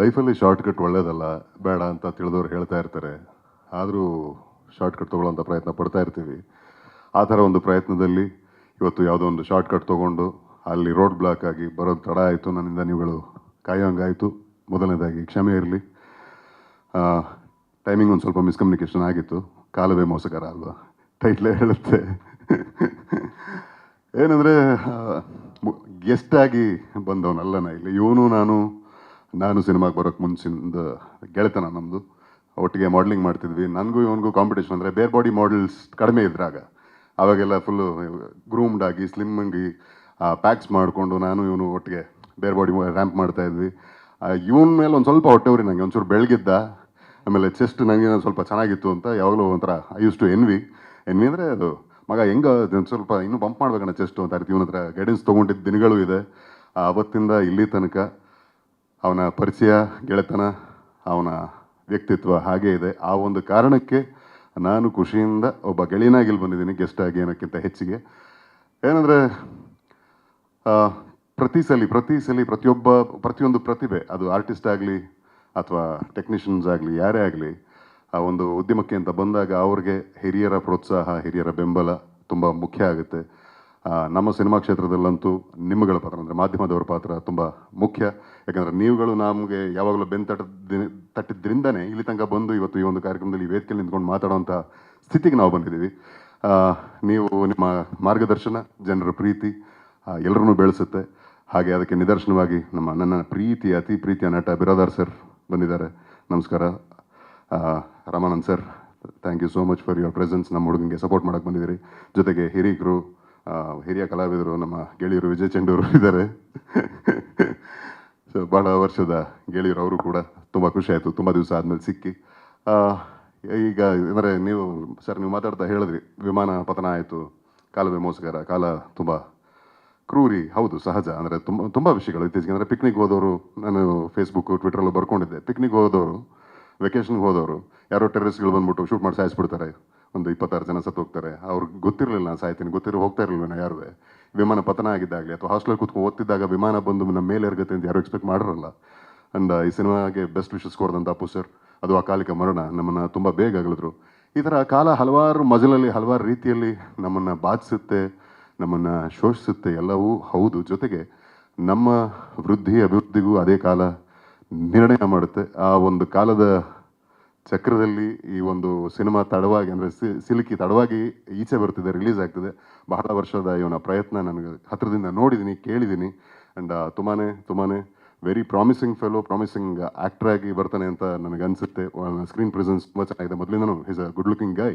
ಲೈಫಲ್ಲಿ short cut ಒಳ್ಳೇದಲ್ಲ, ಬೇಡ ಅಂತ ತಿಳಿದವ್ರು ಹೇಳ್ತಾ ಇರ್ತಾರೆ. ಆದರೂ ಶಾರ್ಟ್ ಕಟ್ ತೊಗೊಳ್ಳೋಂಥ ಪ್ರಯತ್ನ ಪಡ್ತಾ ಇರ್ತೀವಿ. ಆ ಥರ ಒಂದು ಪ್ರಯತ್ನದಲ್ಲಿ ಇವತ್ತು ಯಾವುದೋ ಒಂದು ಶಾರ್ಟ್ ಕಟ್ ತೊಗೊಂಡು ಅಲ್ಲಿ ರೋಡ್ ಬ್ಲಾಕ್ ಆಗಿ ಬರೋದು ತಡ ಆಯಿತು ನನ್ನಿಂದ, ನೀವುಗಳು ಕಾಯೋಂಗಾಯಿತು. ಮೊದಲನೇದಾಗಿ ಕ್ಷಮೆ ಇರಲಿ. ಟೈಮಿಂಗ್ ಒಂದು ಸ್ವಲ್ಪ ಮಿಸ್ಕಮ್ಯುನಿಕೇಷನ್ ಆಗಿತ್ತು. ಕಾಲವೇ ಮೋಸಕರ ಅಲ್ವಾ? ಟೈಟ್ಲೇ ಹೇಳುತ್ತೆ. ಏನಂದರೆ ಗೆಸ್ಟಾಗಿ ಬಂದವನಲ್ಲ ನಾ ಇಲ್ಲಿ. ಇವನು, ನಾನು ನಾನು ಸಿನಿಮಾಗೆ ಬರೋಕ್ಕೆ ಮುಂಚಿಂದ ಗೆಳೆತನ ನಮ್ಮದು ಒಟ್ಟಿಗೆ ಮಾಡಲಿಂಗ್ ಮಾಡ್ತಿದ್ವಿ. ನನಗೂ ಇವನಿಗೂ ಕಾಂಪಿಟೇಷನ್ ಅಂದರೆ ಬೇರ್ ಬಾಡಿ ಮಾಡೆಲ್ಸ್ ಕಡಿಮೆ ಇದ್ರಾಗ ಅವಾಗೆಲ್ಲ ಫುಲ್ಲು ಗ್ರೂಮ್ಡ್ ಆಗಿ ಸ್ಲಿಮ್ ಆಗಿ ಪ್ಯಾಕ್ಸ್ ಮಾಡಿಕೊಂಡು ನಾನು ಇವನು ಒಟ್ಟಿಗೆ ಬೇರ್ ಬಾಡಿ ರ್ಯಾಂಪ್ ಮಾಡ್ತಾ ಇದ್ವಿ. ಇವನ ಮೇಲೆ ಒಂದು ಸ್ವಲ್ಪ ಹೊಟ್ಟೆವ್ರಿ ನನಗೆ ಒಂಚೂರು ಬೆಳಗಿದ್ದ. ಆಮೇಲೆ ಚೆಸ್ಟ್ ನನಗೆ ಸ್ವಲ್ಪ ಚೆನ್ನಾಗಿತ್ತು ಅಂತ ಯಾವಾಗಲೂ ಒಂಥರ I used to envy envy ಅಂದರೆ ಅದು, ಮಗ ಹೆಂಗ ಸ್ವಲ್ಪ ಇನ್ನೂ ಬಂಪ್ ಮಾಡ್ಬೇಕಣ್ಣ ಚೆಸ್ಟು ಅಂತ ಇರ್ತೀವಿ ಇವನ ಹತ್ರ ಗೈಡೆನ್ಸ್ ತೊಗೊಂಡಿದ್ದ ದಿನಗಳು ಇದೆ. ಅವತ್ತಿಂದ ಇಲ್ಲಿ ತನಕ ಅವನ ಪರಿಚಯ, ಗೆಳೆತನ, ಅವನ ವ್ಯಕ್ತಿತ್ವ ಹಾಗೇ ಇದೆ. ಆ ಒಂದು ಕಾರಣಕ್ಕೆ ನಾನು ಖುಷಿಯಿಂದ ಒಬ್ಬ ಗೆಳೆಯನಾಗಿಲ್ಲಿ ಬಂದಿದ್ದೀನಿ, ಗೆಸ್ಟ್ ಆಗಿ ಏನಕ್ಕಿಂತ ಹೆಚ್ಚಿಗೆ. ಏನಂದರೆ ಪ್ರತಿ ಸಲ ಪ್ರತಿ ಸಲ ಪ್ರತಿಯೊಬ್ಬ, ಪ್ರತಿಯೊಂದು ಪ್ರತಿಭೆ, ಅದು ಆರ್ಟಿಸ್ಟ್ ಆಗಲಿ ಅಥವಾ ಟೆಕ್ನಿಷಿಯನ್ಸ್ ಆಗಲಿ, ಯಾರೇ ಆಗಲಿ, ಆ ಒಂದು ಉದ್ಯಮಕ್ಕೆ ಅಂತ ಬಂದಾಗ ಅವ್ರಿಗೆ ಹಿರಿಯರ ಪ್ರೋತ್ಸಾಹ, ಹಿರಿಯರ ಬೆಂಬಲ ತುಂಬ ಮುಖ್ಯ ಆಗುತ್ತೆ. ನಮ್ಮ ಸಿನಿಮಾ ಕ್ಷೇತ್ರದಲ್ಲಂತೂ ನಿಮ್ಮಗಳ ಪಾತ್ರ ಅಂದರೆ ಮಾಧ್ಯಮದವರ ಪಾತ್ರ ತುಂಬ ಮುಖ್ಯ. ಯಾಕಂದರೆ ನೀವುಗಳು ನಮಗೆ ಯಾವಾಗಲೂ ಬೆನ್ ತಟ್ಟದ ತಟ್ಟಿದ್ರಿಂದನೇ ಇಲ್ಲಿ ತನಕ ಬಂದು ಇವತ್ತು ಈ ಒಂದು ಕಾರ್ಯಕ್ರಮದಲ್ಲಿ ವೇದಿಕೆಯಲ್ಲಿ ನಿಂತ್ಕೊಂಡು ಮಾತಾಡೋವಂಥ ಸ್ಥಿತಿಗೆ ನಾವು ಬಂದಿದ್ದೀವಿ. ನೀವು ನಿಮ್ಮ ಮಾರ್ಗದರ್ಶನ ಜನರ ಪ್ರೀತಿ ಎಲ್ಲರನ್ನೂ ಬೆಳೆಸುತ್ತೆ. ಹಾಗೆ ಅದಕ್ಕೆ ನಿದರ್ಶನವಾಗಿ ನಮ್ಮ ನನ್ನ ಪ್ರೀತಿ ಅತಿ ಪ್ರೀತಿಯ ನಟ ಬಿರಾದಾರ್ ಸರ್ ಬಂದಿದ್ದಾರೆ. ನಮಸ್ಕಾರ. Ramanand sir thank you so much for your presence ನಮ್ಮ ಹುಡುಗನಿಗೆ ಸಪೋರ್ಟ್ ಮಾಡಕ್ಕೆ ಬಂದಿದ್ದೀರಿ. ಜೊತೆಗೆ ಹಿರಿಕರು ಆ, ಹಿರಿಯ ಕಲಾವಿದರು, ನಮ್ಮ ಗೆಳೆಯರು ವಿಜಯ್ ಚಂಡೂರು ಇದ್ದಾರೆ. ಸೊ ಭಾಳ ವರ್ಷದ ಗೆಳೆಯರು, ಅವರು ಕೂಡ ತುಂಬ ಖುಷಿ ಆಯಿತು. ತುಂಬ ದಿವಸ ಆದಮೇಲೆ ಸಿಕ್ಕಿ. ಈಗ ಅಂದರೆ ನೀವು ಸರ್ ನೀವು ಮಾತಾಡ್ತಾ ಹೇಳಿದ್ರಿ, ವಿಮಾನ ಪತನ ಆಯಿತು ಕಾಲವೇ ಮೋಸಗಾರ ಕಾಲ ತುಂಬ ಕ್ರೂರಿ, ಹೌದು, ಸಹಜ. ಅಂದರೆ ತುಂಬ ತುಂಬ ವಿಷಯಗಳು. ಇತ್ತೀಚೆಗೆ ಅಂದರೆ ಪಿಕ್ನಿಕ್ ಹೋದವರು, ನಾನು ಫೇಸ್ಬುಕ್ ಟ್ವಿಟ್ರಲ್ಲೂ ಬರ್ಕೊಂಡಿದ್ದೆ. ಪಿಕ್ನಿಕ್ ಹೋದವರು ವೆಕೇಷನ್ಗೆ ಹೋದವರು, ಯಾರೋ ಟೆರರಿಸ್ಟ್ಗಳು ಬಂದ್ಬಿಟ್ಟು ಶೂಟ್ ಮಾಡಿ ಸಾಯಿಸ್ಬಿಡ್ತಾರೆ. ಒಂದು ಇಪ್ಪತ್ತಾರು ಜನ ಸತ್ತು ಹೋಗ್ತಾರೆ. ಅವ್ರಿಗೆ ಗೊತ್ತಿರಲಿಲ್ಲ ನಾನು ಸಾಯ್ತೀನಿ. ಗೊತ್ತಿರೋ ಹೋಗ್ತಾ ಇರಲಿಲ್ಲ ಯಾರು ವಿಮಾನ ಪತನ ಆಗಿದ್ದಾಗಲಿ ಅಥವಾ ಹಾಸ್ಟೆಲ್ ಕೂತ್ಕೊಂಡು ಓದ್ತಿದ್ದಾಗ ವಿಮಾನ ಬಂದು ನಮ್ಮ ಮೇಲೆ ಇರುತ್ತೆ ಅಂತ ಯಾರು ಎಕ್ಸ್ಪೆಕ್ಟ್ ಮಾಡಿರಲ್ಲ. ಅಂಡ್ ಈ ಸಿನಿಮಾಗೆ ಬೆಸ್ಟ್ ವಿಶಸ್ ಕೊಡ್ದಂಥ ಅಪ್ಪು ಸರ್ ಅದು ಅಕಾಲಿಕ ಮರಣ ನಮ್ಮನ್ನು ತುಂಬ ಬೇಗ ಆಗಲಿದ್ರು ಈ ಥರ ಕಾಲ ಹಲವಾರು ಮಜಲಲ್ಲಿ, ಹಲವಾರು ರೀತಿಯಲ್ಲಿ ನಮ್ಮನ್ನು ಬಾಧಿಸುತ್ತೆ, ನಮ್ಮನ್ನು ಶೋಷಿಸುತ್ತೆ ಎಲ್ಲವೂ ಹೌದು. ಜೊತೆಗೆ ನಮ್ಮ ವೃದ್ಧಿ, ಅಭಿವೃದ್ಧಿಗೂ ಅದೇ ಕಾಲ ನಿರ್ಣಯ ಮಾಡುತ್ತೆ. ಆ ಒಂದು ಕಾಲದ ಚಕ್ರದಲ್ಲಿ ಈ ಒಂದು ಸಿನಿಮಾ ತಡವಾಗಿ, ಅಂದರೆ ಸಿಲುಕಿ ತಡವಾಗಿ ಈಚೆ ಬರ್ತಿದೆ, ರಿಲೀಸ್ ಆಗ್ತಿದೆ. ಬಹಳ ವರ್ಷದ ಇವನ ಪ್ರಯತ್ನ ನನಗೆ ಹತ್ರದಿಂದ ನೋಡಿದ್ದೀನಿ ಕೇಳಿದ್ದೀನಿ ಆ್ಯಂಡ್ ತುಂಬಾ ತುಂಬಾ very promising fellow promising actor ಆಗಿ ಬರ್ತಾನೆ ಅಂತ ನನಗೆ ಅನಿಸುತ್ತೆ ಸ್ಕ್ರೀನ್ ಪ್ರೆಸೆನ್ಸ್ ತುಂಬ ಚೆನ್ನಾಗಿದೆ. ಮೊದಲಿಂದನೂ is a good looking guy